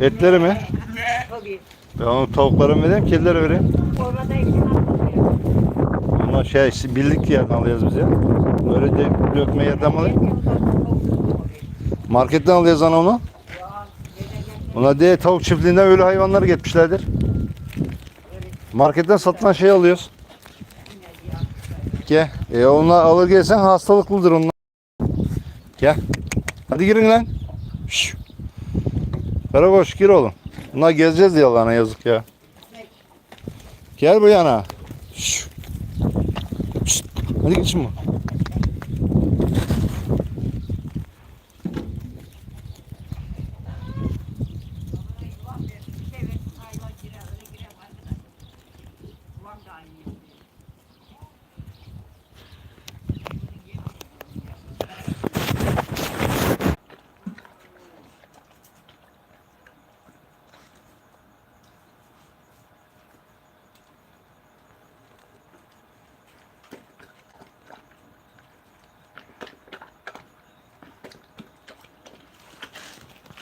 Etleri mi? Tabii. Ben onu tavuklara mı vereyim, kedilere vereyim? Orada iki Onlar şey işte bildik yerden alıyoruz biz ya. Böyle de dökme yerden mi alayım? Marketten alıyoruz ana onu. Ona diye tavuk çiftliğinden öyle hayvanları getmişlerdir. Marketten satılan şey alıyoruz. Gel. E onlar alır gelsen hastalıklıdır onlar. Gel. Hadi girin lan. Şş. Karakoş gir oğlum. Bunlar gezeceğiz diye Allah'ına yazık ya. Gel bu yana. Şş. Hadi git şimdi.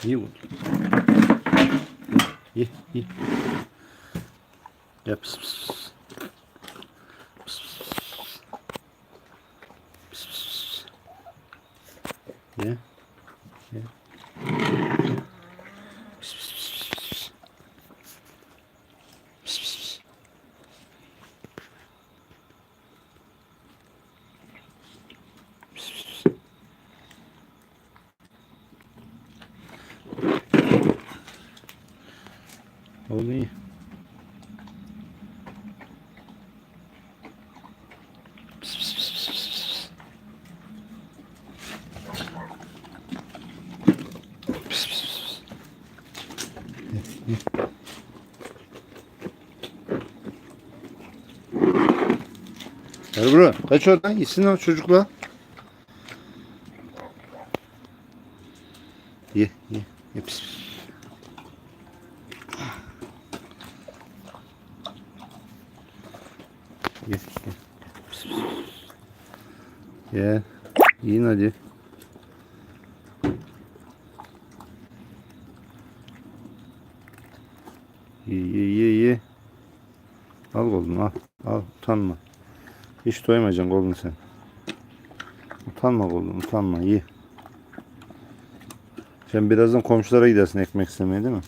İyi vur. İyi, iyi. Yap. Pıs, pıs, pıs. Pıs, pıs, pıs. Pıs, pıs, pıs. Ye. Ye. Ye. Gel buraya. Kaç oradan. Yesin o çocukla. Ye, ye. Ye pis pis. Pis. Ye. Yiyin hadi. Ye ye ye ye. Al oğlum al. Al utanma. Hiç doymayacaksın oğlum sen. Utanma oğlum utanma ye. Sen birazdan komşulara gidersin ekmek istemeye değil mi?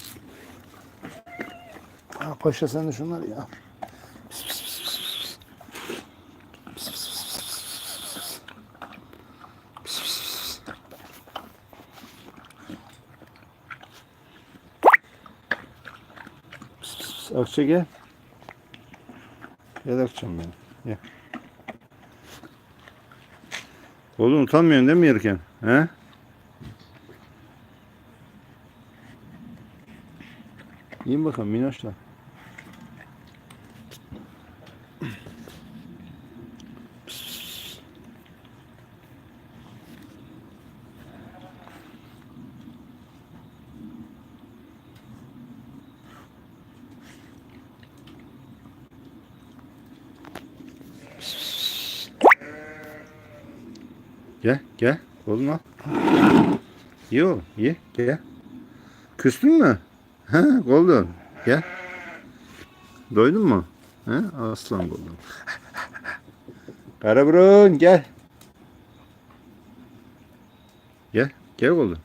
Ha, paşa sen de şunları ya. Pis, pis, pis, pis, pis. Pis, pis, pis, pis, pis, pis. Pis, pis, pis, pis. Akça gel. Gel Akçam benim. Gel. Oğlum utanmıyorsun değil mi yerken? He? Yiyin bakalım minnoşlar. Gel gel oğlum al. Ye oğlum ye gel. Küstün mü? Ha Golden gel. Doydun mu? Ha aslan Golden. Karaburun gel. Gel gel Golden.